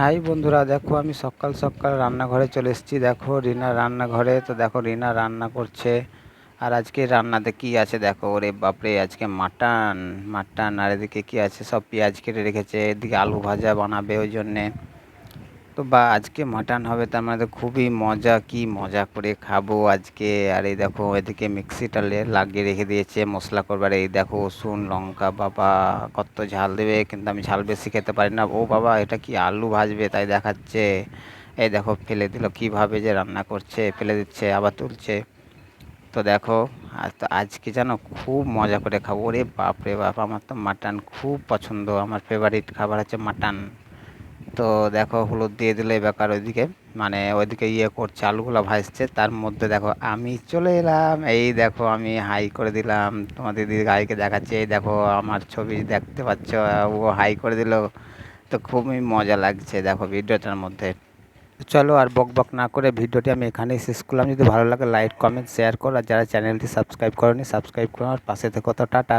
High বন্ধুরা, দেখো আমি সকাল সকাল রান্নাঘরে চলে এসেছি। দেখো রিনা রান্নাঘরে, তো দেখো রিনা রান্না করছে। আর আজকে রান্নাতে কি আছে দেখো? ওরে বাপরে, আজকে মাটন মাটন, আর এদিকে কি আছে? সব পেঁয়াজ কেটে রেখেছে। এদিকে আলু ভাজা বানাবে ওই জন্যে। তো বা আজকে মাটন হবে, তার মানে তো খুবই মজা, কি মজা করে খাব আজকে। আর এই দেখো, এদিকে মিক্সিটা লাগিয়ে রেখে দিয়েছে, মশলা করবার। এই দেখো, রসুন, লঙ্কা, বাবা, কত ঝাল দেবে, কিন্তু আমি ঝাল বেশি খেতে পারি না। ও বাবা, এটা কি আলু ভাজবে? তাই দেখাচ্ছে। এই দেখো, ফেলে দিল, কীভাবে যে রান্না করছে, ফেলে দিচ্ছে, আবার তুলছে। তো দেখো তো আজকে যেন খুব মজা করে খাব। ওরে বাপ রে বাপ, আমার তো মাটন খুব পছন্দ। আমার ফেভারিট খাবার হচ্ছে মাটন তো দেখো হলুদ দিয়ে দিলে বেকার ওইদিকে। মানে ওইদিকে ইয়ে করছে, আলুগুলো ভাজছে, তার মধ্যে দেখো আমি চলে এলাম। এই দেখো আমি হাই করে দিলাম। তোমাদের দিদি গাইকে দেখাচ্ছে, এই দেখো আমার ছবি দেখতে পাচ্ছ, ও হাই করে দিল। তো খুবই মজা লাগছে দেখো ভিডিওটার মধ্যে। চলো আর বক বক না করে ভিডিওটি আমি এখানেই শেষ করলাম। যদি ভালো লাগে লাইক, কমেন্ট শেয়ার করো। আর যারা চ্যানেলটি সাবস্ক্রাইব করনি, সাবস্ক্রাইব করো। আর পাশে থেকো তো, টাটা।